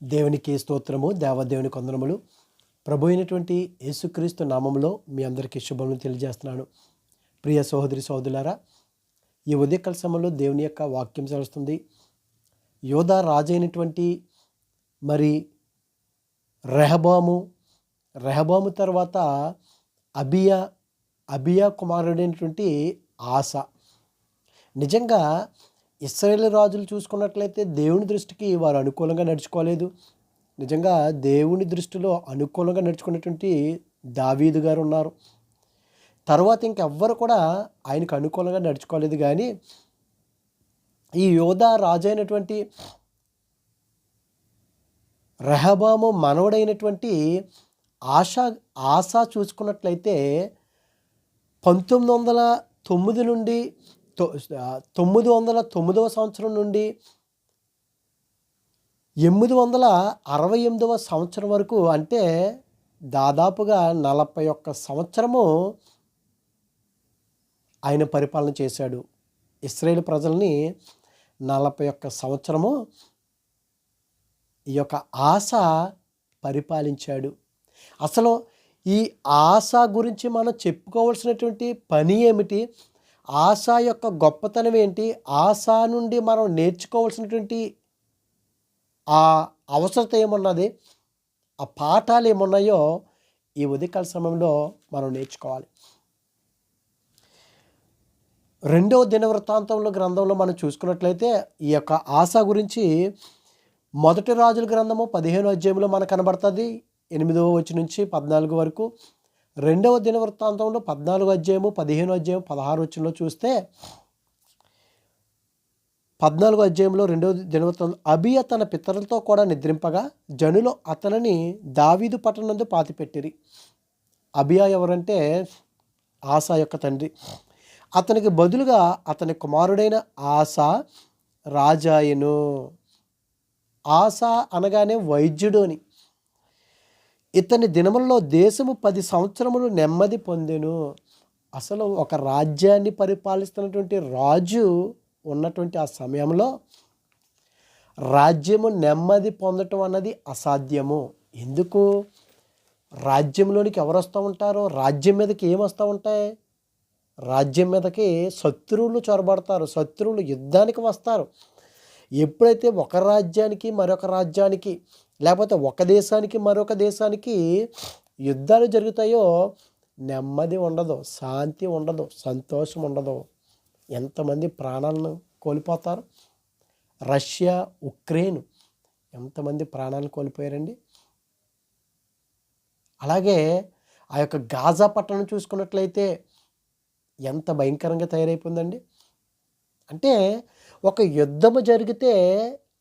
దేవునికి స్తోత్రము దేవదేవుని కొందనములు ప్రభు అయినటువంటి యేసుక్రీస్తు నామంలో మీ అందరికీ శుభములు తెలియజేస్తున్నాను. ప్రియ సహోదరి సహోదరులారా ఈ ఉదయకాల సమయంలో దేవుని యొక్క వాక్యం చదువుతుంది. యోధా రాజైనటువంటి మరి రెహబాము రెహబాము తర్వాత అబియా అబియా కుమారుడైనటువంటి ఆశ నిజంగా ఇస్రాయేల్ రాజులు చూసుకున్నట్లయితే దేవుని దృష్టికి వారు అనుకూలంగా నడుచుకోలేదు. నిజంగా దేవుని దృష్టిలో అనుకూలంగా నడుచుకున్నటువంటి దావీదు గారు ఉన్నారు. తర్వాత ఇంకెవ్వరు కూడా ఆయనకు అనుకూలంగా నడుచుకోలేదు కానీ ఈ యోధా రాజైనటువంటి రెహబాము మనవడైనటువంటి ఆశా ఆశ చూసుకున్నట్లయితే పంతొమ్మిది వందల తొమ్మిది నుండి తొమ్మిది వందల తొమ్మిదవ సంవత్సరం నుండి ఎనిమిది వందల అరవై ఎనిమిదవ సంవత్సరం వరకు అంటే దాదాపుగా నలభై ఒక్క సంవత్సరము ఆయన పరిపాలన చేశాడు. ఇస్రాయేల్ ప్రజల్ని నలభై ఒక్క సంవత్సరము ఈ యొక్క ఆశ పరిపాలించాడు. అసలు ఈ ఆశ గురించి మనం చెప్పుకోవాల్సినటువంటి పని ఏమిటి? ఆశ యొక్క గొప్పతనం ఏంటి? ఆశ నుండి మనం నేర్చుకోవాల్సినటువంటి ఆ అవసరత ఏమున్నది? ఆ పాఠాలు ఏమున్నాయో ఈ ఉదయకాల సమయంలో మనం నేర్చుకోవాలి. రెండవ దినవృత్తాంతంలో గ్రంథంలో మనం చూసుకున్నట్లయితే ఈ యొక్క ఆశ గురించి మొదటి రాజుల గ్రంథము పదిహేను అధ్యాయంలో మనకు కనబడుతుంది. ఎనిమిదవ వచ్చి నుంచి పద్నాలుగు వరకు. రెండవ దినవృత్తాంతంలో పద్నాలుగు అధ్యాయము పదిహేను అధ్యాయం పదహారు వచ్చినలో చూస్తే పద్నాలుగు అధ్యాయంలో రెండవ దినవృత్తం అబియ తన పితరులతో కూడా నిద్రింపగా జనులు అతనిని దావీదు పట్టణందు పాతిపెట్టిరి. అబియా ఎవరంటే ఆశ యొక్క తండ్రి. అతనికి బదులుగా అతని కుమారుడైన ఆశ రాజాయను. ఆశ అనగానే వైద్యుడు అని. ఇతని దినముల్లో దేశము పది సంవత్సరములు నెమ్మది పొందెను. అసలు ఒక రాజ్యాన్ని పరిపాలిస్తున్నటువంటి రాజు ఉన్నటువంటి ఆ సమయంలో రాజ్యము నెమ్మది పొందటం అన్నది అసాధ్యము. ఎందుకు? రాజ్యంలోనికి ఎవరు వస్తూ ఉంటారో? రాజ్యం మీదకి ఏం వస్తూ ఉంటాయి? రాజ్యం మీదకి శత్రువులు చొరబడతారు. శత్రువులు యుద్ధానికి వస్తారు. ఎప్పుడైతే ఒక రాజ్యానికి మరొక రాజ్యానికి లేకపోతే ఒక దేశానికి మరొక దేశానికి యుద్ధాలు జరుగుతాయో నెమ్మది ఉండదు శాంతి ఉండదు సంతోషం ఉండదు. ఎంతమంది ప్రాణాలను కోల్పోతారు? రష్యా ఉక్రెయిన్ ఎంతమంది ప్రాణాలు కోల్పోయారండి? అలాగే ఆ యొక్క గాజా పట్టణం చూసుకున్నట్లయితే ఎంత భయంకరంగా తయారైపోయిందండి? అంటే ఒక యుద్ధము జరిగితే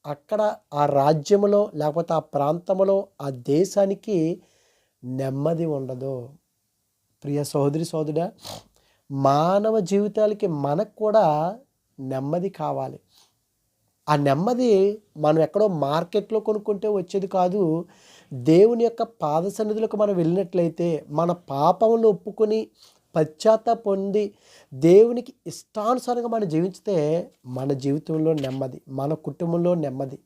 అక్కడ ఆ రాజ్యములో లేకపోతే ఆ ప్రాంతంలో ఆ దేశానికి నెమ్మది ఉండదు. ప్రియ సహోదరి సోదరుడా మానవ జీవితాలకి మనకు కూడా నెమ్మది కావాలి. ఆ నెమ్మది మనం ఎక్కడో మార్కెట్లో కొనుక్కుంటే వచ్చేది కాదు. దేవుని యొక్క పాద సన్నిధులకు మనం వెళ్ళినట్లయితే మన పాపములు ఒప్పుకొని పశ్చాత్త పొంది దేవునికి ఇష్టానుసారంగా మనం జీవించితే మన జీవితంలో నెమ్మది మన కుటుంబంలో నెమ్మది.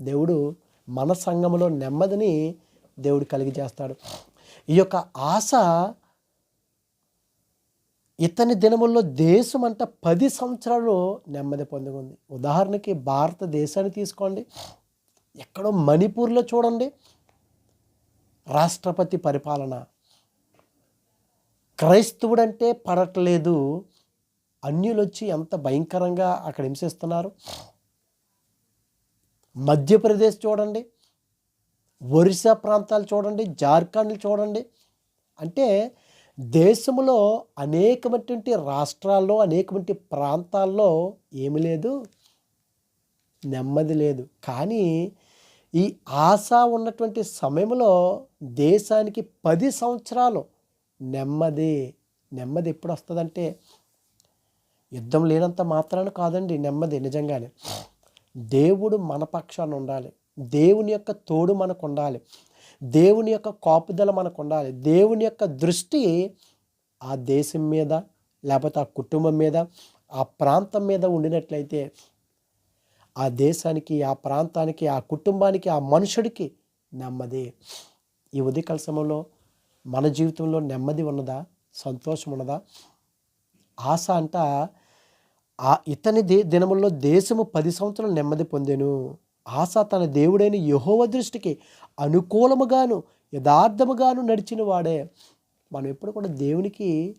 దేవుడు మన సంఘంలో నెమ్మదిని దేవుడు కలిగి చేస్తాడు ఈ యొక్క ఆశ ఇతని దినముల్లో దేశం అంట పది సంవత్సరాలు నెమ్మది పొందుకుంది. ఉదాహరణకి భారతదేశాన్ని తీసుకోండి. ఎక్కడో మణిపూర్లో చూడండి. రాష్ట్రపతి పరిపాలన క్రైస్తవుడంటే పడట్లేదు. అన్యులు వచ్చి ఎంత భయంకరంగా అక్కడ హింసిస్తున్నారు. మధ్యప్రదేశ్ చూడండి. ఒరిస్సా ప్రాంతాలు చూడండి. జార్ఖండ్లు చూడండి. అంటే దేశంలో అనేకమైనటువంటి రాష్ట్రాల్లో అనేకమైన ప్రాంతాల్లో ఏమి లేదు. నెమ్మది లేదు. కానీ ఈ ఆశ ఉన్నటువంటి సమయంలో దేశానికి పది సంవత్సరాలు నెమ్మది నెమ్మది ఎప్పుడు వస్తుందంటే యుద్ధం లేనంత మాత్రాన కాదండి నెమ్మది నిజంగానే. దేవుడు మన పక్షాన ఉండాలి. దేవుని యొక్క తోడు మనకు ఉండాలి దేవుని యొక్క కాపుదల మనకు ఉండాలి దేవుని యొక్క దృష్టి ఆ దేశం మీద లేకపోతే ఆ కుటుంబం మీద ఆ ప్రాంతం మీద ఉండినట్లయితే ఆ దేశానికి ఆ ప్రాంతానికి ఆ కుటుంబానికి ఆ మనుషుడికి నెమ్మది. ఈ ఉదయకాల సమయంలో మన జీవితంలో నెమ్మది ఉన్నదా? సంతోషం ఉన్నదా? ఆశ అంట ఆ ఇతని దే దినముల్లో దేశము పది సంవత్సరాలు నెమ్మది పొందాను. ఆశ తన దేవుడైన యహోవ దృష్టికి అనుకూలముగాను యథార్థముగాను నడిచిన వాడే. మనం ఎప్పుడు కూడా దేవునికి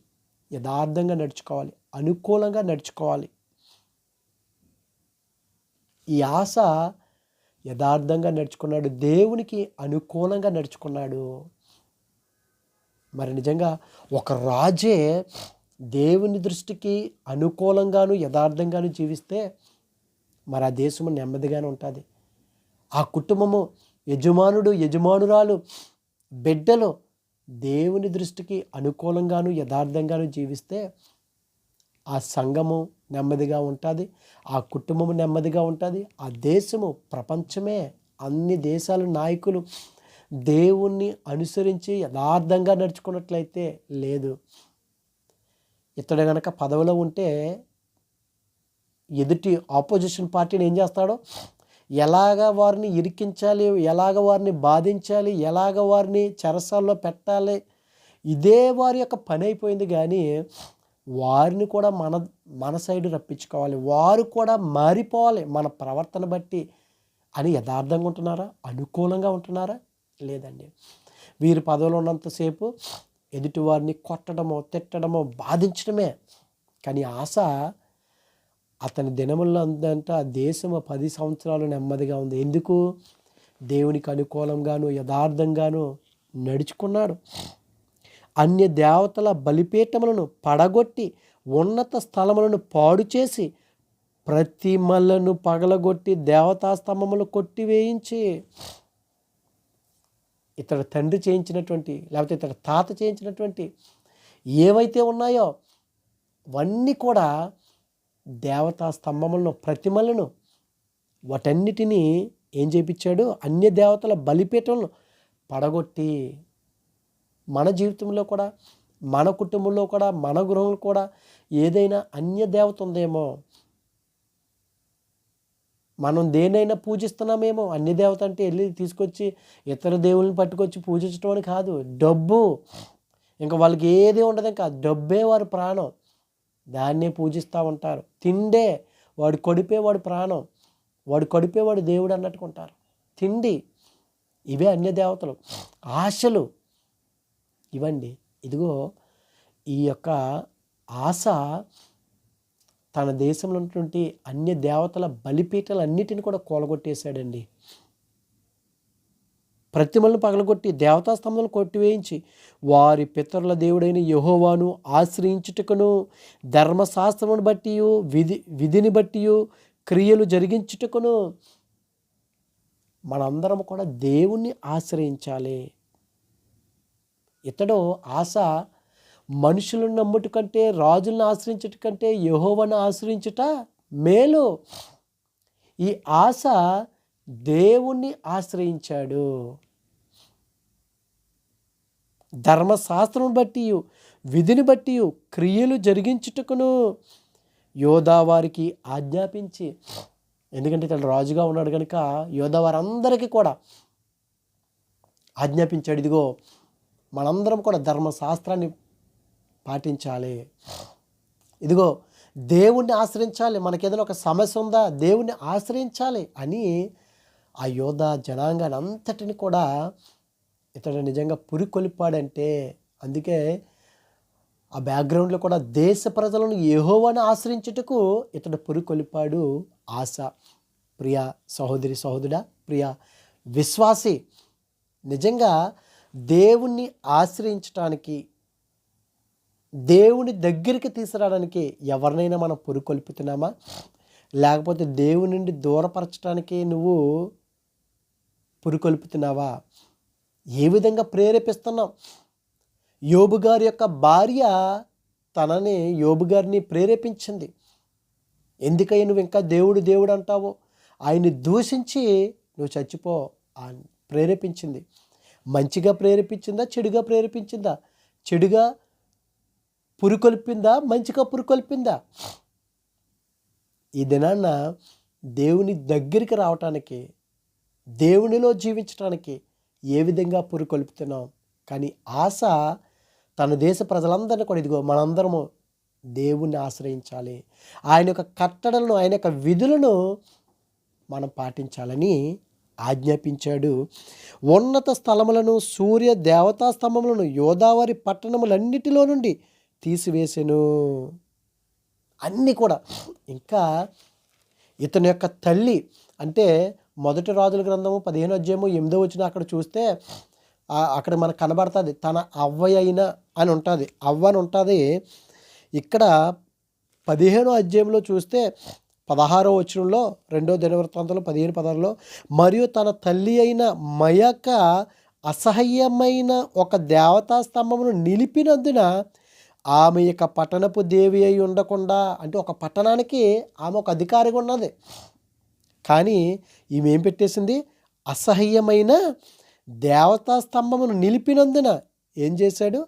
యథార్థంగా నడుచుకోవాలి అనుకూలంగా నడుచుకోవాలి. ఈ ఆశ యథార్థంగా నడుచుకున్నాడు దేవునికి అనుకూలంగా నడుచుకున్నాడు. మరి నిజంగా ఒక రాజే దేవుని దృష్టికి అనుకూలంగాను యథార్థంగాను జీవిస్తే మరి ఆ దేశము నెమ్మదిగానే ఉంటుంది. ఆ కుటుంబము యజమానుడు యజమానురాలు బిడ్డలు దేవుని దృష్టికి అనుకూలంగాను యథార్థంగాను జీవిస్తే ఆ సంఘము నెమ్మదిగా ఉంటుంది ఆ కుటుంబము నెమ్మదిగా ఉంటుంది ఆ దేశము ప్రపంచమే అన్ని దేశాల నాయకులు దేవుణ్ణి అనుసరించి యథార్థంగా నడుచుకున్నట్లయితే లేదు. ఇతడు గనక పదవిలో ఉంటే ఎదుటి ఆపోజిషన్ పార్టీని ఏం చేస్తాడో? ఎలాగ వారిని ఇరికించాలి? ఎలాగ వారిని బాధించాలి? ఎలాగ వారిని చెరసాల్లో పెట్టాలి? ఇదే వారి యొక్క పని అయిపోయింది కానీ వారిని కూడా మన మన సైడ్ రప్పించుకోవాలి. వారు కూడా మారిపోవాలి మన ప్రవర్తన బట్టి. అని యథార్థంగా ఉంటున్నారా? అనుకూలంగా ఉంటున్నారా? లేదండి. వీరి పదవిలో ఉన్నంతసేపు ఎదుటివారిని కొట్టడమో తిట్టడమో బాధించడమే. కానీ ఆశ అతని దినముల్లో అందంట దేశము పది సంవత్సరాలు నెమ్మదిగా ఉంది. ఎందుకు? దేవునికి అనుకూలంగాను యథార్థంగాను నడుచుకున్నాడు. అన్య దేవతల బలిపీఠములను పడగొట్టి ఉన్నత స్థలములను పాడు చేసి ప్రతిమలను పగలగొట్టి దేవతా స్తంభములు కొట్టివేయించి ఇతడు తండ్రి చేయించినటువంటి లేకపోతే ఇతడు తాత చేయించినటువంటి ఏవైతే ఉన్నాయో అవన్నీ కూడా దేవతా స్తంభములను ప్రతిమలను వాటన్నిటినీ ఏం చేయించాడు అన్య దేవతల బలిపీఠలను పడగొట్టి మన జీవితంలో కూడా మన కుటుంబంలో కూడా మన గృహంలో కూడా ఏదైనా అన్య దేవత ఉందేమో మనం దేనైనా పూజిస్తున్నామేమో. అన్ని దేవత అంటే వెళ్ళి తీసుకొచ్చి ఇతర దేవుళ్ళని పట్టుకొచ్చి పూజించడం అని కాదు. డబ్బు. ఇంకా వాళ్ళకి ఏది ఉండదు ఇంకా. డబ్బే వారి ప్రాణం. దాన్నే పూజిస్తూ ఉంటారు. తిండే వాడు కొడిపేవాడు ప్రాణం. వాడు కొడిపేవాడు దేవుడు అన్నట్టుకుంటారు తిండి. ఇవే అన్య దేవతలు. ఆశలు. ఇవండి ఇదిగో ఈ యొక్క ఆశ తన దేశంలో ఉన్నటువంటి అన్య దేవతల బలిపీఠలన్నిటిని కూడా కూలగొట్టేశాడండి. ప్రతిమలను పగలగొట్టి దేవతా స్తంభాలను కొట్టివేయించి వారి పితరుల దేవుడైన యహోవాను ఆశ్రయించుటకును ధర్మశాస్త్రమును బట్టి విధి విధిని బట్టి క్రియలు జరిగించుటకును మనందరం కూడా దేవుణ్ణి ఆశ్రయించాలి. ఇతడు ఆశ మనుషులను నమ్ముట కంటే రాజులను ఆశ్రయించట కంటే యహోవను ఆశ్రయించుట మేలు. ఈ ఆశ దేవుణ్ణి ఆశ్రయించాడు. ధర్మశాస్త్రం బట్టి విధిని బట్టి క్రియలు జరిగించుటకును యోధా వారికి ఆజ్ఞాపించి ఎందుకంటే ఇతడు రాజుగా ఉన్నాడు కనుక యోధా వారందరికీ కూడా ఆజ్ఞాపించాడు. ఇదిగో మనందరం కూడా ధర్మశాస్త్రాన్ని పాటించాలి. ఇదిగో దేవుణ్ణి ఆశ్రయించాలి. మనకేదైనా ఒక సమస్య ఉందా? దేవుణ్ణి ఆశ్రయించాలి అని ఆ యోధ జనాంగాన్ని అంతటిని కూడా ఇతడు నిజంగా పురికొలిపాడంటే అందుకే ఆ బ్యాక్గ్రౌండ్లో కూడా దేశ ప్రజలను ఏహోవాని ఆశ్రయించుటకు ఇతడు పురికొలిపాడు ఆశ. ప్రియ సహోదరి సహోదరుడా ప్రియ విశ్వాసి నిజంగా దేవుణ్ణి ఆశ్రయించటానికి దేవుని దగ్గరికి తీసుకురావడానికి ఎవరినైనా మనం పురుకొల్పుతున్నామా? లేకపోతే దేవుని నుండి దూరపరచడానికి నువ్వు పురుకొల్పుతున్నావా? ఏ విధంగా ప్రేరేపిస్తున్నావు యోబు గారి యొక్క భార్య తనని యోబు గారిని ప్రేరేపించింది. ఎందుకయ్య నువ్వు ఇంకా దేవుడు దేవుడు అంటావు? ఆయన్ని దూషించి నువ్వు చచ్చిపో ప్రేరేపించింది. మంచిగా ప్రేరేపించిందా? చెడుగా ప్రేరేపించిందా? చెడుగా పురికొల్పిందా? మంచిగా పురికొల్పిందా? ఈ దినాన్న దేవుని దగ్గరికి రావటానికి దేవునిలో జీవించడానికి ఏ విధంగా పురుకొల్పుతున్నాం? కానీ ఆశ తన దేశ ప్రజలందరినీ కూడా ఇదిగో మనందరము దేవుణ్ణి ఆశ్రయించాలి. ఆయన యొక్క కట్టడలను ఆయన యొక్క విధులను మనం పాటించాలని ఆజ్ఞాపించాడు. ఉన్నత స్థలములను సూర్య దేవతా స్తంభములను యోదావరి పట్టణములన్నిటిలో నుండి తీసివేసెను. అన్నీ కూడా. ఇంకా ఇతని యొక్క తల్లి అంటే మొదటి రాజుల గ్రంథము పదిహేను అధ్యాయము ఎనిమిదో వచ్చిన అక్కడ చూస్తే అక్కడ మనకు కనబడుతుంది తన అవ్వ అయినా అని ఉంటుంది. అవ్వ అని ఉంటుంది. ఇక్కడ పదిహేనో అధ్యాయంలో చూస్తే పదహారో వచనంలో రెండో దినవృత్తాంతంలో పదిహేను పదహారులో మరియు తన తల్లి అయిన మయక అసహ్యమైన ఒక దేవతా స్తంభమును నిలిపినందున ఆమె యొక్క పట్టణపు దేవి అయి ఉండకుండా అంటే ఒక పట్టణానికి ఆమె ఒక అధికారిగా ఉన్నది. కానీ ఈమె ఏం పెట్టేసింది? అసహ్యమైన దేవతా స్తంభమును నిలిపినందున ఏం చేశాడు?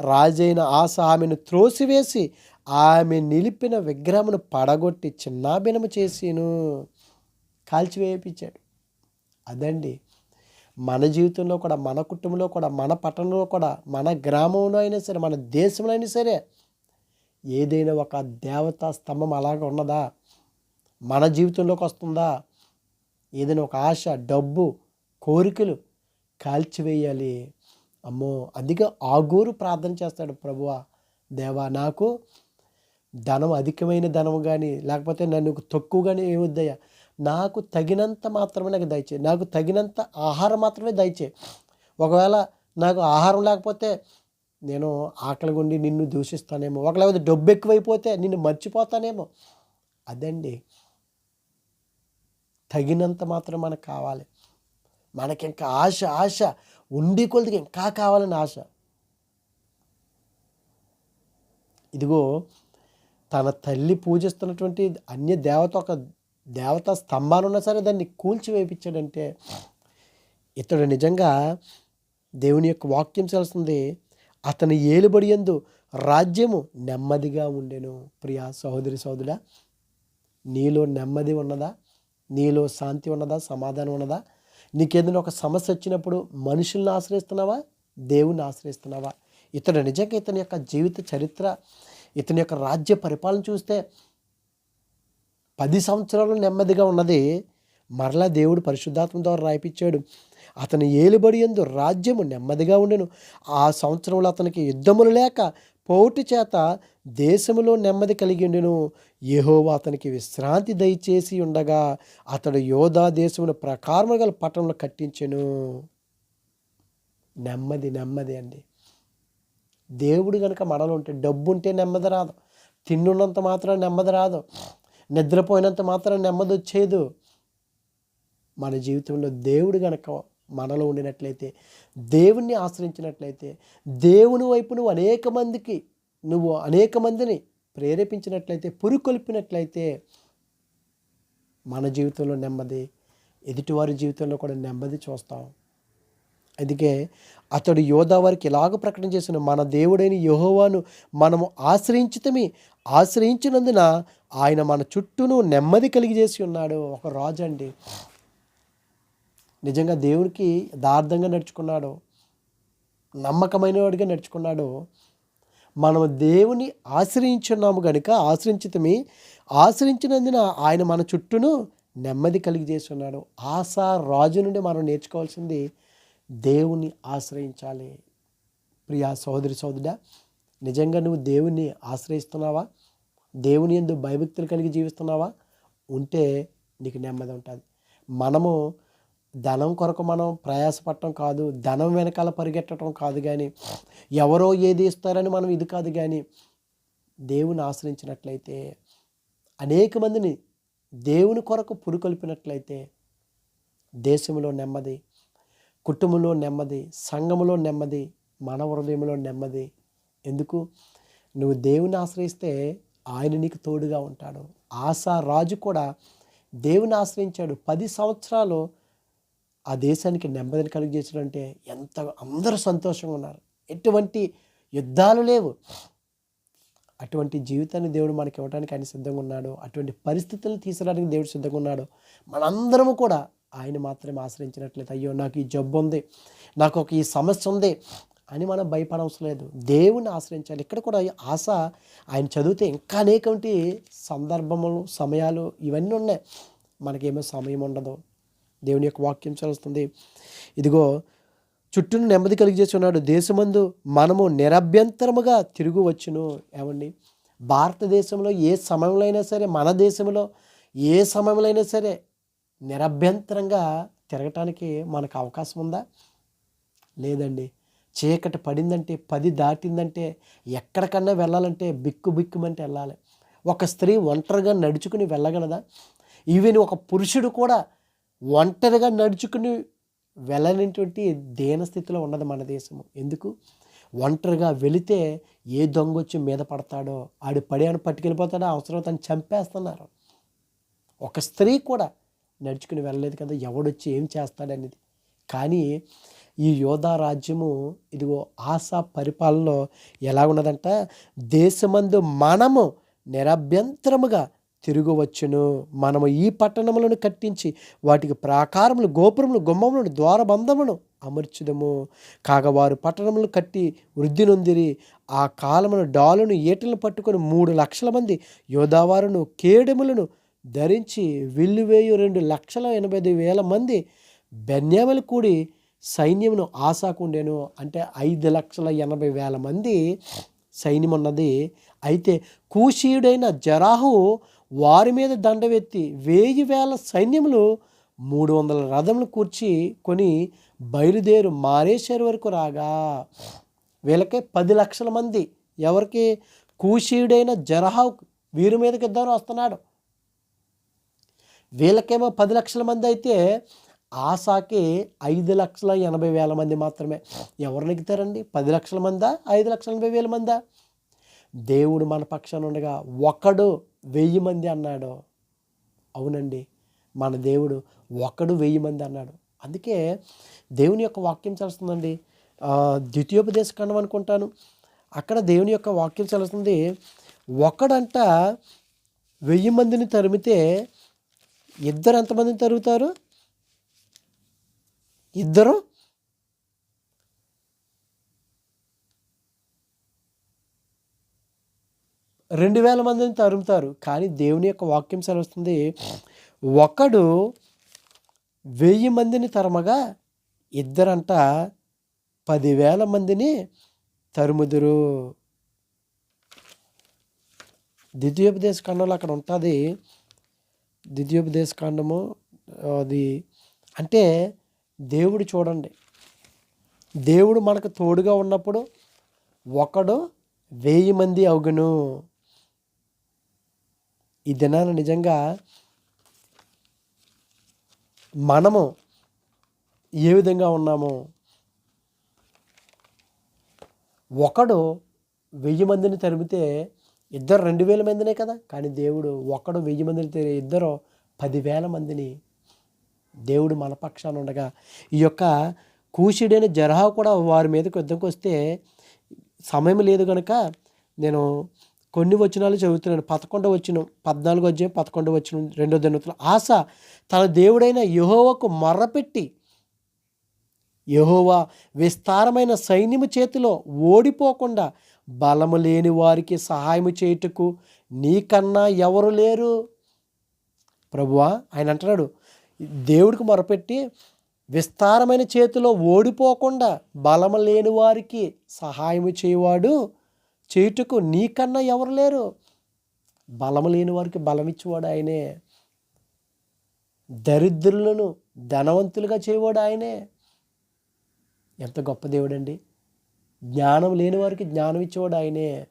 రాజైన ఆశ ఆమెను త్రోసివేసి ఆమె నిలిపిన విగ్రహమును పడగొట్టి చిన్నాభినము చేసిను. కాల్చివేయించాడు అదండి మన జీవితంలో కూడా మన కుటుంబంలో కూడా మన పట్టణంలో కూడా మన గ్రామంలో అయినా సరే మన దేశంలో అయినా సరే ఏదైనా ఒక దేవతా స్తంభం అలాగ ఉన్నదా? మన జీవితంలోకి వస్తుందా? ఏదైనా ఒక ఆశ డబ్బు కోరికలు కాల్చివేయాలి. అమ్మో అందుకే ఆగూరు ప్రార్థన చేస్తాడు ప్రభువా. దేవా నాకు ధనం అధికమైన ధనం కానీ లేకపోతే నన్ను తక్కువగానే ఏమొద్దయ్యా? నాకు తగినంత మాత్రమే నాకు దయచే నాకు తగినంత ఆహారం మాత్రమే దయచే ఒకవేళ నాకు ఆహారం లేకపోతే నేను ఆకలి గుండి నిన్ను దూషిస్తానేమో ఒకవేళ డబ్బు ఎక్కువైపోతే నిన్ను మర్చిపోతానేమో. అదండి. తగినంత మాత్రం మనకు కావాలి. మనకి ఇంకా ఆశ ఆశ ఉండి కొలిదికి ఇంకా కావాలని ఆశ. ఇదిగో తన తల్లి పూజిస్తున్నటువంటి అన్య దేవత ఒక దేవత స్తంభాలు ఉన్నా సరే దాన్ని కూల్చి వేయించాడంటే ఇతడు నిజంగా దేవుని యొక్క వాక్యం తెలుస్తుంది అతని ఏలుబడి ఎందు రాజ్యము నెమ్మదిగా ఉండెను. ప్రియా సహోదరి సహోదరా నీలో నెమ్మది ఉన్నదా? నీలో శాంతి ఉన్నదా? సమాధానం ఉన్నదా? నీకేదైనా ఒక సమస్య వచ్చినప్పుడు మనుషుల్ని ఆశ్రయిస్తున్నావా? దేవుని ఆశ్రయిస్తున్నావా? ఇతడు నిజంగా ఇతని యొక్క జీవిత చరిత్ర ఇతని యొక్క రాజ్య పరిపాలన చూస్తే పది సంవత్సరాలు నెమ్మదిగా ఉన్నది మరలా దేవుడు పరిశుద్ధాత్మ ద్వారా రాయిపించాడు అతని ఏలుబడి ఎందు రాజ్యము నెమ్మదిగా ఉండెను. ఆ సంవత్సరంలో అతనికి యుద్ధములు లేక పోటు చేత దేశములో నెమ్మది కలిగి ఉండెను. యెహోవా అతనికి విశ్రాంతి దయచేసి ఉండగా అతడు యోధా దేశమును ప్రకారము గల పట్టణంలో కట్టించెను. నెమ్మది నెమ్మది అండి. దేవుడు కనుక మనలో ఉంటే డబ్బు ఉంటే నెమ్మది రాదు. తిన్నున్నంత మాత్రం నెమ్మది రాదు. నిద్రపోయినంత మాత్రం నెమ్మది వచ్చేదు మన జీవితంలో దేవుడు గనక మనలో ఉండినట్లయితే దేవుణ్ణి ఆశ్రయించినట్లయితే దేవుని వైపు నువ్వు అనేక మందికి నువ్వు అనేక మందిని ప్రేరేపించినట్లయితే పురుకొల్పినట్లయితే మన జీవితంలో నెమ్మది ఎదుటివారి జీవితంలో కూడా నెమ్మది చూస్తాం. అందుకే అతడు యోధా వారికి ఇలాగ ప్రకటన చేసిన మన దేవుడైన యహోవాను మనము ఆశ్రయించితమే ఆశ్రయించినందున ఆయన మన చుట్టూను నెమ్మది కలిగజేసి ఉన్నాడు. ఒక రాజు అండి. నిజంగా దేవునికి యథార్థంగా నడుచుకున్నాడు. నమ్మకమైన వాడిగా నడుచుకున్నాడు. మనం దేవుని ఆశ్రయించున్నాము గనుక ఆశ్రయించితమే ఆశ్రయించినందున ఆయన మన చుట్టూను నెమ్మది కలిగి ఉన్నాడు. ఆశా రాజు నుండి మనం నేర్చుకోవాల్సింది దేవుని ఆశ్రయించాలి. ప్రియా సహోదరి సహోదరుడా నిజంగా నువ్వు దేవుని ఆశ్రయిస్తున్నావా? దేవుని ఎందు భయభక్తులు కలిగి జీవిస్తున్నావా? ఉంటే నీకు నెమ్మది ఉంటుంది. మనము ధనం కొరకు మనం ప్రయాసపడటం కాదు ధనం వెనకాల పరిగెట్టడం కాదు కానీ ఎవరో ఏది ఇస్తారని మనం ఇది కాదు కానీ దేవుని ఆశ్రయించినట్లయితే అనేక మందిని దేవుని కొరకు పురుకొల్పినట్లయితే దేశంలో నెమ్మది కుటుంబంలో నెమ్మది సంఘములో నెమ్మది మన హృదయంలో నెమ్మది. ఎందుకు? నువ్వు దేవుని ఆశ్రయిస్తే ఆయన నీకు తోడుగా ఉంటాడు. ఆశా రాజు కూడా దేవుని ఆశ్రయించాడు. పది సంవత్సరాలు ఆ దేశానికి నెమ్మదిని కలిగజేసాడంటే ఎంత అందరూ సంతోషంగా ఉన్నారు. ఎటువంటి యుద్ధాలు లేవు. అటువంటి జీవితాన్ని దేవుడు మనకి ఇవ్వడానికి ఆయన సిద్ధంగా ఉన్నాడు. అటువంటి పరిస్థితులను తీసుకురావడానికి దేవుడు సిద్ధంగా ఉన్నాడు. మనందరము కూడా ఆయన మాత్రమే ఆశ్రయించినట్లయితే అయ్యో నాకు ఈ జబ్బు ఉంది నాకు ఒక ఈ సమస్య ఉంది అని మనం భయపడవసరం లేదు. దేవుని ఆశ్రయించాలి. ఇక్కడ కూడా ఈ ఆశ ఆయన చదివితే ఇంకా అనేకటి సందర్భములు సమయాలు ఇవన్నీ ఉన్నాయి. మనకేమో సమయం ఉండదు. దేవుని యొక్క వాక్యం చదువుతుంది. ఇదిగో చుట్టూను నెమ్మది కలిగజేస్తున్నాడు దేశమందు మనము నిరభ్యంతరముగా తిరుగు వచ్చును. ఏమండి? భారతదేశంలో ఏ సమయంలో అయినా సరే మన దేశంలో ఏ సమయంలో అయినా సరే నిరభ్యంతరంగా తిరగటానికి మనకు అవకాశం ఉందా? లేదండి. చీకటి పడిందంటే పది దాటిందంటే ఎక్కడికన్నా వెళ్ళాలంటే బిక్కు బిక్కుమంటే వెళ్ళాలి. ఒక స్త్రీ ఒంటరిగా నడుచుకుని వెళ్ళగలదా? ఈవెన్ ఒక పురుషుడు కూడా ఒంటరిగా నడుచుకుని వెళ్ళనటువంటి దీనస్థితిలో ఉన్నది మన దేశము. ఎందుకు? ఒంటరిగా వెళితే ఏ దొంగ వచ్చి మీద పడతాడో ఆడి పడేమని పట్టుకెళ్ళిపోతాడో అవసరం తను చంపేస్తున్నారు. ఒక స్త్రీ కూడా నడుచుకుని వెళ్ళలేదు కదా ఎవడొచ్చి ఏం చేస్తాడనేది. కానీ ఈ యోధా రాజ్యము ఇదిగో ఆశా పరిపాలనలో ఎలా ఉన్నదంట దేశమందు మనము నిరభ్యంతరముగా తిరుగువచ్చును. మనము ఈ పట్టణములను కట్టించి వాటికి ప్రాకారములు గోపురములు గుమ్మములను ద్వారబంధమును అమర్చుదము. కాగా వారు పట్టణములు కట్టి వృద్ధి నొందిరి. ఆ కాలమును డాలును ఈటలను పట్టుకొని మూడు లక్షల మంది యోధావారును కేడెములను ధరించి విల్లువేయు రెండు లక్షల ఎనభై ఐదు వేల మంది బెన్యామలు కూడి సైన్యమును ఆశాకుండేను. అంటే ఐదు లక్షల ఎనభై వేల మంది సైన్యం ఉన్నది అయితే కూషీయుడైన జరాహు వారి మీద దండవెత్తి వెయ్యి వేల సైన్యములు మూడు వందల రథములు కూర్చి కొని బయలుదేరు మారేశ్వరి వరకు రాగా. వీళ్ళకి పది లక్షల మంది. ఎవరికి? కూషీయుడైన జరహావు వీరి మీదకి ఇద్దరు వస్తున్నాడు. వీళ్ళకేమో పది లక్షల మంది అయితే ఆశాకి ఐదు లక్షల ఎనభై వేల మంది మాత్రమే. ఎవరు నెగ్గుతారండి పది లక్షల మందా? ఐదు లక్షల ఎనభై వేల మందా? దేవుడు మన పక్షాన ఉండగా ఒకడు వెయ్యి మంది అన్నాడు. అవునండి. మన దేవుడు ఒకడు వెయ్యి మంది అన్నాడు. అందుకే దేవుని యొక్క వాక్యం చేస్తుందండి ద్వితీయోపదేశ ఖండం అనుకుంటాను. అక్కడ దేవుని యొక్క వాక్యం చేస్తుంది ఒకడంట వెయ్యి మందిని తరిమితే ఇద్దరు ఎంతమందిని తరుగుతారు? ఇద్దరు? రెండు వేల మందిని తరుముతారు కానీ దేవుని యొక్క వాక్యం సెలవుస్తుంది ఒకడు వెయ్యి మందిని తరమగా ఇద్దరంట పదివేల మందిని తరుముదురు. ద్వితీయోపదేశ కాండంలో అక్కడ ఉంటుంది ద్వితీయోపదేశ కాండము అది అంటే దేవుడు చూడండి. దేవుడు మనకు తోడుగా ఉన్నప్పుడు ఒకడు వెయ్యి మంది అవుగును. ఈ దినాన నిజంగా మనము ఏ విధంగా ఉన్నాము? ఒకడు వెయ్యి మందిని తరిమితే ఇద్దరు రెండు వేల మందినే కదా. కానీ దేవుడు ఒక్కడు వెయ్యి మందిని తెరి ఇద్దరు పదివేల మందిని దేవుడు మన పక్షాన ఉండగా ఈ యొక్క కూషిడైన జరహా కూడా వారి మీదకి యుద్ధంకి వస్తే సమయం లేదు కనుక నేను కొన్ని వచనాలు చదువుతున్నాను. పదకొండు వచ్చిన పద్నాలుగు అధ్యాయం పదకొండు వచ్చిన రెండో దినతులు ఆశ తన దేవుడైన యహోవకు మర్రపెట్టి యహోవా విస్తారమైన సైన్యము చేతిలో ఓడిపోకుండా బలము లేని వారికి సహాయం చేయుటకు నీకన్నా ఎవరు లేరు? ప్రభువా ఆయన అంటున్నాడు దేవుడికి మొరపెట్టి విస్తారమైన చేతిలో ఓడిపోకుండా బలము లేని వారికి సహాయం చేయవాడు చేయుటకు నీకన్నా ఎవరు లేరు? బలము లేని వారికి బలమిచ్చేవాడు ఆయనే. దరిద్రులను ధనవంతులుగా చేయవాడు ఆయనే. ఎంత గొప్ప దేవుడండి. జ్ఞానం లేని వారికి జ్ఞానం ఇచ్చేవాడు ఆయనే.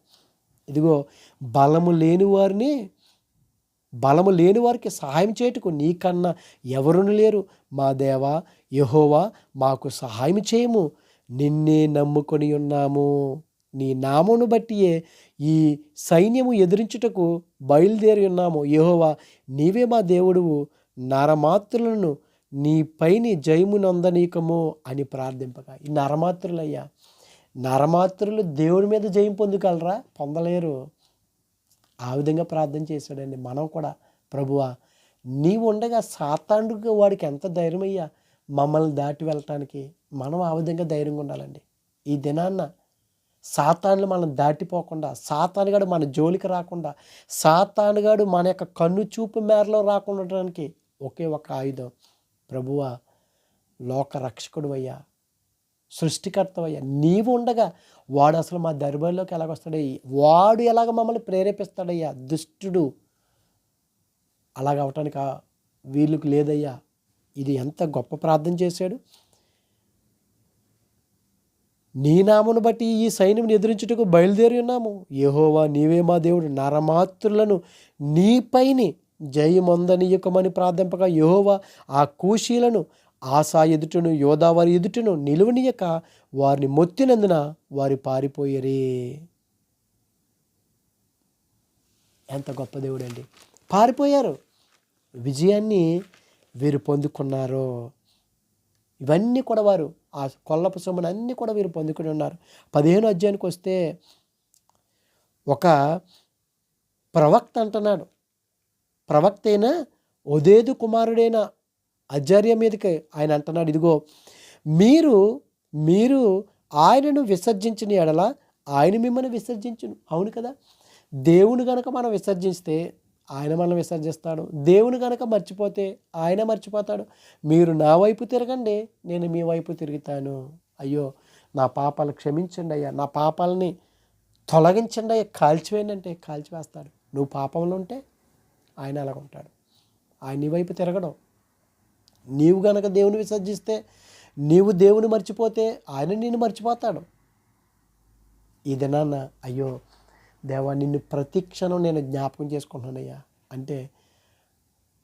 ఇదిగో బలము లేని వారిని బలము లేని వారికి సహాయం చేయుటకు నీకన్నా ఎవరును లేరు? మా దేవా యహోవా మాకు సహాయం చేయము. నిన్నే నమ్ముకొని ఉన్నాము. నీ నామును బట్టియే ఈ సైన్యము ఎదిరించుటకు బయలుదేరి ఉన్నాము. యహోవా నీవే మా దేవుడువు. నరమాత్రులను నీ పైని జయమునందనీకము అని ప్రార్థింపగా. ఈ నరమాత్రులయ్యా నరమాత్రులు దేవుడి మీద జయం పొందుగలరా? పొందలేరు. ఆ విధంగా ప్రార్థన చేశాడండి. మనం కూడా ప్రభువా నీవు ఉండగా సాతాండుగా వాడికి ఎంత ధైర్యమయ్యా? మమ్మల్ని దాటి వెళ్ళటానికి మనం ఆ విధంగా ధైర్యంగా ఉండాలండి. ఈ దినాన్న సాతానులు మనం దాటిపోకుండా సాతానుగాడు మన జోలికి రాకుండా సాతానుగాడు మన యొక్క కన్ను చూపు మేరలో రాకుండా ఉండడానికి ఒకే ఒక ఆయుధం. ప్రభువా లోక రక్షకుడు అయ్యా సృష్టికర్తవయ్యా. నీవు ఉండగా వాడు అసలు మా దర్బార్లోకి ఎలాగొస్తాడయ్యి? వాడు ఎలాగ మమ్మల్ని ప్రేరేపిస్తాడయ్యా? దుష్టుడు. అలాగ అవటానికి వీళ్ళకి లేదయ్యా. ఇది ఎంత గొప్ప ప్రార్థన చేశాడు. నీ నామును బట్టి ఈ సైన్యం ఎదిరించుటకు బయలుదేరి ఉన్నాము. యహోవా నీవే మా దేవుడు. నరమాత్రులను నీపైని జయమందనీయకమని ప్రార్థింపగా యహోవా ఆ కూషీలను ఆశా ఎదుటను యోధావారి ఎదుటను నిలువనీయక వారిని మొత్తినందున వారు పారిపోయారే. ఎంత గొప్ప దేవుడండి. పారిపోయారు. విజయాన్ని వీరు పొందుకున్నారు. ఇవన్నీ కూడా వారు ఆ కొల్లపు సొమ్మును అన్నీ కూడా వీరు పొందుకుని ఉన్నారు. పదిహేను అధ్యాయానికి వస్తే ఒక ప్రవక్త అంటున్నాడు. ప్రవక్త అయినా ఒదేదు కుమారుడైన ఆచార్య మీదకి ఆయన అంటున్నాడు ఇదిగో మీరు మీరు ఆయనను విసర్జించిన ఎడల ఆయన మిమ్మల్ని విసర్జించును. అవును కదా? దేవుని గనక మనం విసర్జిస్తే ఆయన మనల్ని విసర్జిస్తాడు. దేవుని గనక మర్చిపోతే ఆయన మర్చిపోతాడు. మీరు నా వైపు తిరగండి నేను మీ వైపు తిరుగుతాను. అయ్యో నా పాపాలు క్షమించండి అయ్యా. నా పాపాలని తొలగించండి అయ్యా. కాల్చివేయండి అంటే కాల్చివేస్తాడు. నువ్వు పాపంలో ఉంటే ఆయన అలాగ ఉంటాడు ఆయన నీ వైపు తిరగడం నీవు గనక దేవుని విసర్జిస్తే నీవు దేవుని మర్చిపోతే ఆయన నిన్ను మర్చిపోతాడు. ఈ దినాన్న అయ్యో దేవా నిన్ను ప్రతి క్షణం నేను జ్ఞాపకం చేసుకుంటున్నానయ్యా. అంటే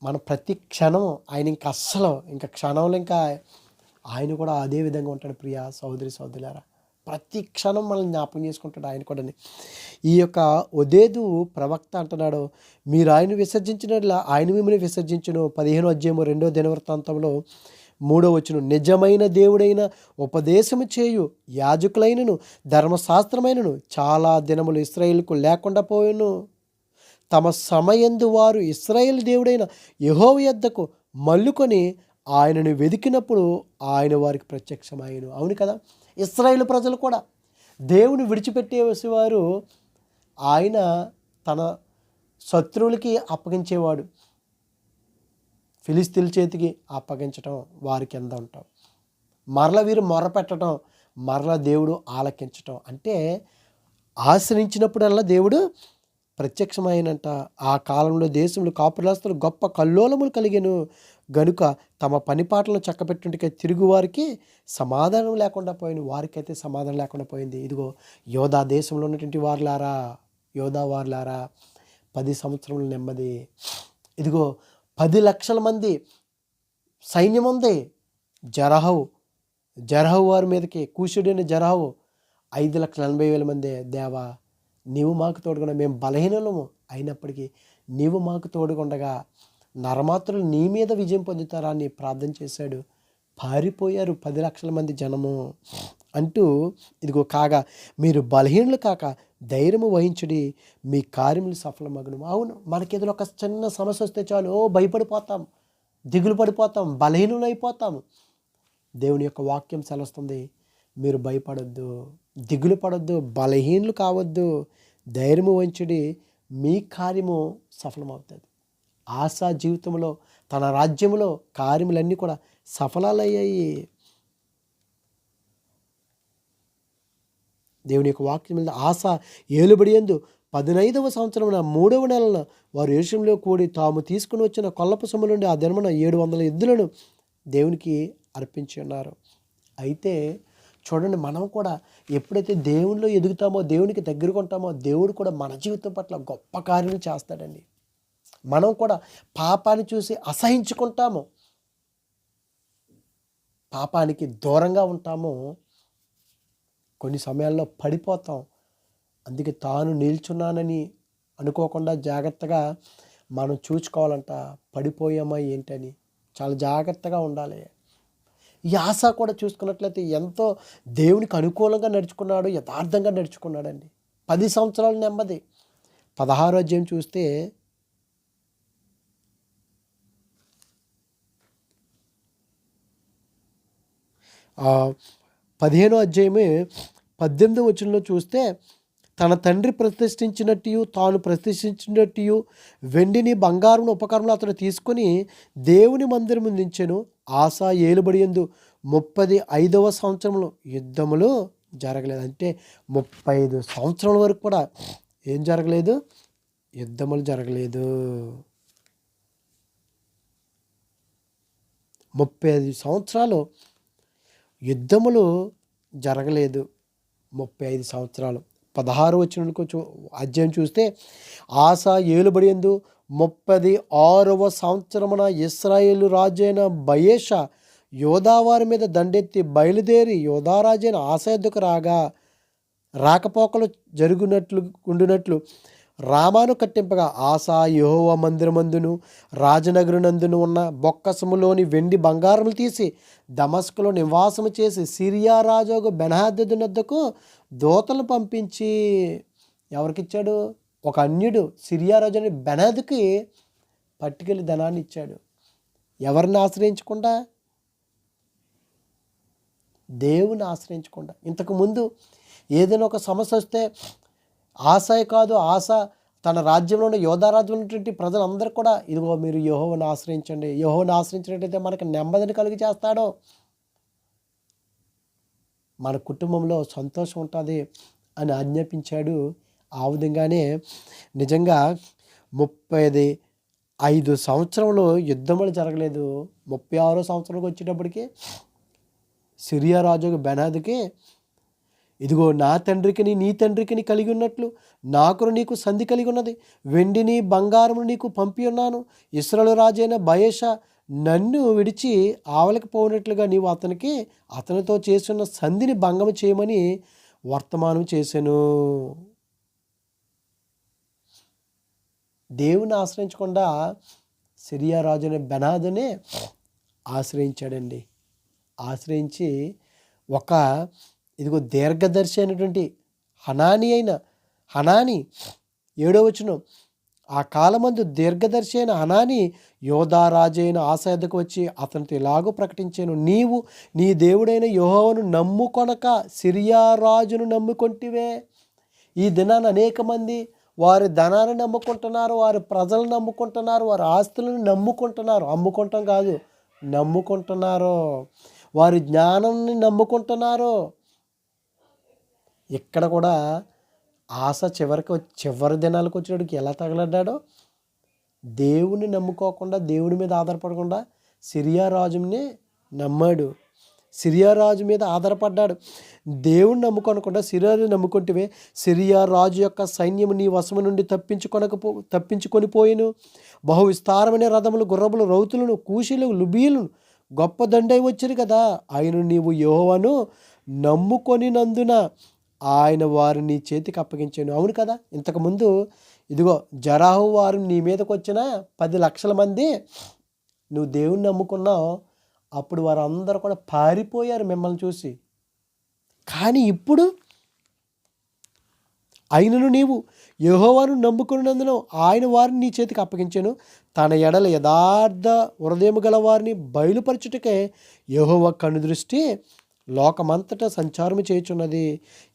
మన ప్రతి క్షణం ఆయన ఇంకా అస్సలు ఇంకా క్షణంలో ఇంకా ఆయన కూడా అదే విధంగా ఉంటాడు ప్రియా సోదరి సోదరులారా ప్రతి క్షణం మనల్ని జ్ఞాపకం చేసుకుంటాడు ఆయన కూడా ఈ యొక్క ఉదేదు ప్రవక్త అంటున్నాడు మీరు ఆయన విసర్జించినట్ల ఆయన మిమ్మల్ని విసర్జించను. పదిహేను అధ్యాయము రెండో దినవృత్తాంతంలో మూడో వచ్చును నిజమైన దేవుడైన ఉపదేశము చేయు యాజకులైనను ధర్మశాస్త్రమైనను చాలా దినములు ఇస్రాయేల్కు లేకుండా పోయాను. తమ సమయందు వారు ఇస్రాయేల్ దేవుడైన యహోవ యొద్దకు మల్లుకొని ఆయనను వెతికినప్పుడు ఆయన వారికి ప్రత్యక్షమాయను అవును కదా? ఇస్రాయేల్ ప్రజలు కూడా దేవుని విడిచిపెట్టేసేవారు ఆయన తన శత్రువులకి అప్పగించేవాడు. ఫిలిస్తీన్ చేతికి అప్పగించటం వారి కింద ఉంటాం మరల వీరు మొరపెట్టడం మరల దేవుడు ఆలకించటం. అంటే ఆశ్రయించినప్పుడల్లా దేవుడు ప్రత్యక్షమైనంట ఆ కాలంలో దేశంలో కాపురాస్తులు గొప్ప కల్లోలములు కలిగెను. గనుక తమ పనిపాట్లను చక్కబెట్టుంటే తిరుగువారికి సమాధానం లేకుండా పోయింది వారికైతే సమాధానం లేకుండా పోయింది. ఇదిగో యోధా దేశంలో ఉన్నటువంటి వారులారా యోధా వారులారా పది సంవత్సరముల నెమ్మది. ఇదిగో పది లక్షల మంది సైన్యం ఉంది. జరహవు జరహవు వారి మీదకి కూషుడైన జరహవు ఐదు లక్షల ఎనభై వేల మంది దేవా నీవు మాకు తోడుకుండా మేము బలహీనలము అయినప్పటికీ నీవు మాకు తోడుకుండగా నరమాత్రులు నీ మీద విజయం పొందుతారా అని ప్రార్థన చేశాడు. పారిపోయారు పది లక్షల మంది జనము అంటూ ఇదిగో కాగా మీరు బలహీనులు కాక ధైర్యము వహించుడి మీ కార్యములు సఫలమగను. అవును మనకి ఒక చిన్న సమస్య వస్తే చాలు ఓ భయపడిపోతాం దిగులు పడిపోతాం బలహీనులు అయిపోతాం. దేవుని యొక్క వాక్యం సెలవుస్తుంది మీరు భయపడొద్దు దిగులు పడొద్దు బలహీనులు కావద్దు ధైర్యము వంచుడి మీ కార్యము సఫలమవుతుంది. ఆశా జీవితంలో తన రాజ్యంలో కార్యములన్నీ కూడా సఫలాలయ్యాయి. దేవుని యొక్క వాక్యం మీద ఆశ ఏలుబడి ఎందు పదినైదవ సంవత్సరమున మూడవ నెలన వారు ఏషంలో కూడి తాము తీసుకుని వచ్చిన కొల్లపు సొమ్ము నుండి ఆ దినమున ఏడు వందల ఎద్దులను దేవునికి అర్పించి ఉన్నారు. అయితే చూడండి మనం కూడా ఎప్పుడైతే దేవునిలో ఎదుగుతామో దేవునికి దగ్గరగా ఉంటామో దేవుడు కూడా మన జీవితం పట్ల గొప్ప కార్యం చేస్తాడండి. మనం కూడా పాపాన్ని చూసి అసహించుకుంటాము. పాపానికి దూరంగా ఉంటాము. కొన్ని సమయాల్లో పడిపోతాం. అందుకే తాను నిల్చున్నానని అనుకోకుండా జాగ్రత్తగా మనం చూసుకోవాలంట పడిపోయామా ఏంటని. చాలా జాగ్రత్తగా ఉండాలి. ఈ ఆశ కూడా చూసుకున్నట్లయితే ఎంతో దేవునికి అనుకూలంగా నడుచుకున్నాడు యథార్థంగా నడుచుకున్నాడండి. పది సంవత్సరాలు నెమ్మది. పదహారో అధ్యాయం చూస్తే పదిహేనో అధ్యాయమే పద్దెనిమిదో వచనంలో చూస్తే తన తండ్రి ప్రతిష్ఠించినట్టు తాను ప్రతిష్ఠించినట్టు వెండిని బంగారం ఉపకరణలు అతను తీసుకొని దేవుని మందిరం దించెను ఆశ ఏలుబడి ఎందు ముప్పది ఐదవ సంవత్సరంలో యుద్ధములు జరగలేదు. అంటే ముప్పై ఐదు సంవత్సరాల వరకు కూడా ఏం జరగలేదు? యుద్ధములు జరగలేదు. ముప్పై ఐదు సంవత్సరాలు యుద్ధములు జరగలేదు. ముప్పై ఐదు సంవత్సరాలు. పదహారు వచ్చిన చూ అధ్యాయం చూస్తే ఆశ ఏలుబడి ఎందు ముప్పది ఆరవ సంవత్సరమున ఇస్రాయేలు రాజైన బయేష యోధావారి మీద దండెత్తి బయలుదేరి యోధారాజైన ఆశ ఎద్దుకు రాగా రాకపోకలు జరుగునట్లు ఉండినట్లు రామాను కట్టింపగా ఆశా యహోవ మందిరమందును రాజనగరునందును ఉన్న బొక్కసములోని వెండి బంగారములు తీసి దమస్కులో నివాసము చేసి సిరియా రాజోగు బెనహాద్దునద్దకు దూతలు పంపించి ఎవరికిచ్చాడు? ఒక అన్యుడు సిరియా రాజు అని బెనహద్కి పట్టుకెళ్ళి ధనాన్ని ఇచ్చాడు. ఎవరిని ఆశ్రయించకుండా? దేవుని ఆశ్రయించకుండా. ఇంతకుముందు ఏదైనా ఒక సమస్య వస్తే ఆశయ కాదు ఆశ తన రాజ్యంలో ఉన్న యోధారాజ్యంలో ఉన్నటువంటి ప్రజలందరూ కూడా ఇదిగో మీరు యహోవను ఆశ్రయించండి. యహోవను ఆశ్రయించినట్టయితే మనకు నెమ్మదిని కలిగి చేస్తాడో మన కుటుంబంలో సంతోషం ఉంటుంది అని ఆజ్ఞాపించాడు. ఆ విధంగానే నిజంగా ముప్పై ఐదు సంవత్సరంలో యుద్ధములు జరగలేదు. ముప్పై ఆరో సంవత్సరంకి వచ్చేటప్పటికి సిరియా రాజు బెనాదికి ఇదిగో నా తండ్రికిని నీ తండ్రికిని కలిగి ఉన్నట్లు నాకు నీకు సంధి కలిగి ఉన్నది వెండిని బంగారము నీకు పంపి ఉన్నాను. ఇస్రాలు రాజైన బయేష నన్ను విడిచి ఆవలకి పోయినట్లుగా నీవు అతనికి అతనితో చేస్తున్న సంధిని భంగం చేయమని వర్తమానం చేశాను దేవుని ఆశ్రయించకుండా సిరియా రాజుని బెనాదునే ఆశ్రయించాడండి. ఆశ్రయించి ఒక ఇదిగో దీర్ఘదర్శి అయినటువంటి హనాని అయిన హనాని ఏడో వచనం. ఆ కాలమందు దీర్ఘదర్శి అయిన హనాని యోధారాజైన ఆశాదకు వచ్చి అతనితో ఇలాగూ ప్రకటించాను. నీవు నీ దేవుడైన యోహోను నమ్ముకొనక సిరియా రాజును నమ్ముకొంటివే. ఈ దినాన్ని అనేక మంది వారి ధనాన్ని నమ్ముకుంటున్నారు వారి ప్రజలను నమ్ముకుంటున్నారు వారి ఆస్తులను నమ్ముకుంటున్నారు. అమ్ముకుంటాం కాదు నమ్ముకుంటున్నారు. వారి జ్ఞానాన్ని నమ్ముకుంటున్నారు. ఇక్కడ కూడా ఆశ చివరికి చివరి దినాలకు వచ్చినడికి ఎలా తగలడ్డాడో? దేవుని నమ్ముకోకుండా దేవుడి మీద ఆధారపడకుండా సిరియా రాజుని నమ్మాడు. సిరియా రాజు మీద ఆధారపడ్డాడు. దేవుణ్ణి నమ్ముకొనకుండా సిరియాని నమ్ముకుంటే సిరియా రాజు యొక్క సైన్యం నీ వశము నుండి తప్పించుకొనకపో తప్పించుకొని పోయిను. బహు విస్తారమైన రథములు గుర్రములు రౌతులను కూషీలు లుబీలను గొప్ప దండై వచ్చారు కదా. ఆయన నీవు యోహవను నమ్ముకొనినందున ఆయన వారిని నీ చేతికి అప్పగించాను. అవును కదా? ఇంతకుముందు ఇదిగో జరాహు వారు నీ మీదకి వచ్చిన పది లక్షల మంది నువ్వు దేవుణ్ణి నమ్ముకున్నావు. అప్పుడు వారందరూ కూడా పారిపోయారు మిమ్మల్ని చూసి. కానీ ఇప్పుడు ఆయనను నీవు. యహోవాను నమ్ముకున్నందున ఆయన వారిని నీ చేతికి అప్పగించాను. తన ఎడల యథార్థ హృదయం గల వారిని బయలుపరచుటకే యహోవ కనుదృష్టి లోకమంతటా సంచారము చేయుచున్నది.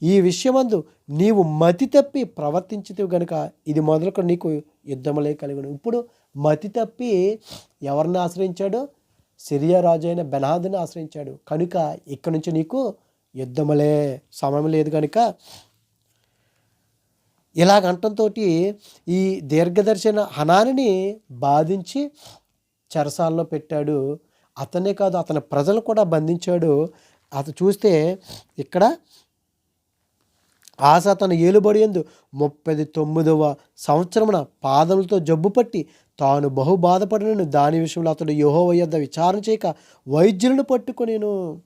ఈ విషయమందు నీవు మతి తప్పి ప్రవర్తించితే గనుక ఇది మొదలుకు నీకు యుద్ధములే కలిగిన. ఇప్పుడు మతి తప్పి ఎవరిని ఆశ్రయించాడు? సిరియా రాజు అయిన బెనాదుని ఆశ్రయించాడు. కనుక ఇక్కడ నుంచి నీకు యుద్ధములే సమయం లేదు కనుక ఇలాగంటంతో ఈ దీర్ఘదర్శన హనానిని బాధించి చెరసాల్లో పెట్టాడు. అతనే కాదు అతని ప్రజలు కూడా బంధించాడు. అత చూస్తే ఇక్కడ ఆశ తన ఏలుబడి ఎందు ముప్పై తొమ్మిదవ సంవత్సరమున పాదములతో జబ్బు పట్టి తాను బహు బాధపడినను. దాని విషయంలో అతడు యహోవ యొద్ద విచారణ చేయక వైద్యులను పట్టుకొనేను.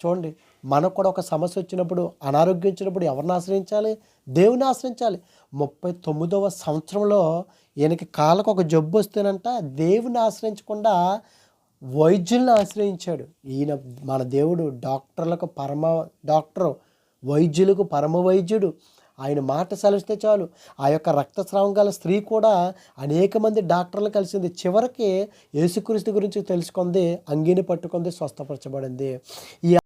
చూడండి మనకు కూడా ఒక సమస్య వచ్చినప్పుడు అనారోగ్యం వచ్చినప్పుడు ఎవరిని ఆశ్రయించాలి? దేవుని ఆశ్రయించాలి. ముప్పై తొమ్మిదవ సంవత్సరంలో ఈయనకి కాళ్ళకు ఒక జబ్బు వస్తేనంట దేవుని ఆశ్రయించకుండా వైద్యులను ఆశ్రయించాడు. ఈయన మన దేవుడు డాక్టర్లకు పరమ డాక్టర్ వైద్యులకు పరమ వైద్యుడు. ఆయన మాట సలిస్తే చాలు. ఆ యొక్క రక్తస్రావం గల స్త్రీ కూడా అనేక మంది డాక్టర్లు కలిసింది. చివరికి యేసుక్రీస్తు గురించి తెలుసుకుంది అంగీని పట్టుకుంది స్వస్థపరచబడింది. ఈ